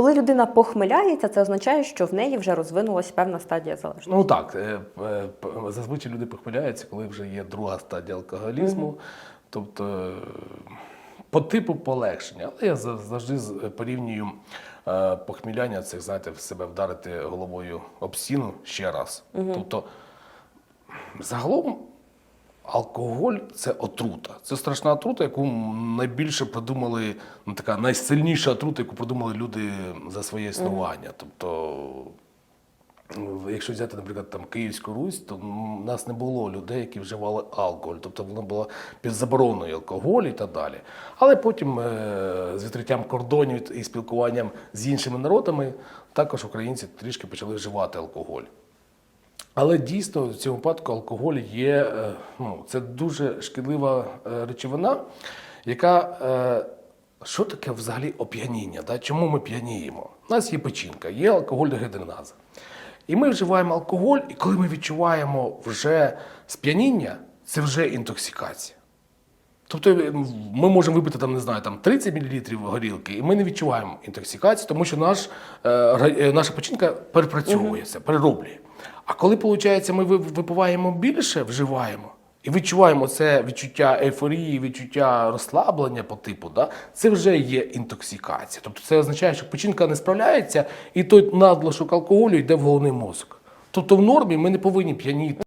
Коли людина похмеляється, це означає, що в неї вже розвинулася певна стадія залежності. Ну так, е, е, зазвичай люди похмеляються, коли вже є друга стадія алкоголізму, тобто е, по типу полегшення. Але я завжди порівнюю е, похміляння, це знаєте, в себе вдарити головою об стіну ще раз. Тобто, загалом. Алкоголь це отрута. Це страшна отрута, яку найбільше придумали, ну така найсильніша отрута, яку придумали люди за своє існування. Тобто Якщо взяти, наприклад, там Київську Русь, то у нас не було людей, які вживали алкоголь, тобто воно було під забороною алкоголь і так далі. Але потім е, з відкриттям кордонів і спілкуванням з іншими народами також українці трішки почали вживати алкоголь. Але дійсно в цьому випадку алкоголь є е, ну, це дуже шкідлива е, речовина, яка е, що таке взагалі оп'яніння? Да? Чому ми п'яніємо? У нас є печінка, є алкоголь гидреназа. І ми вживаємо алкоголь, і коли ми відчуваємо вже сп'яніння, це вже інтоксикація. Тобто е, ми можемо випити там, не знаю, там 30 мл горілки, і ми не відчуваємо інтоксикації, тому що наш, е, е, наша печінка перепрацьовується, перероблює. А коли, виходить, ми випиваємо більше, вживаємо, і відчуваємо це відчуття ейфорії, відчуття розслаблення по типу, да, це вже є інтоксикація. Тобто це означає, що печінка не справляється, і той надлишок алкоголю йде в головний мозок. Тобто в нормі ми не повинні п'яніти.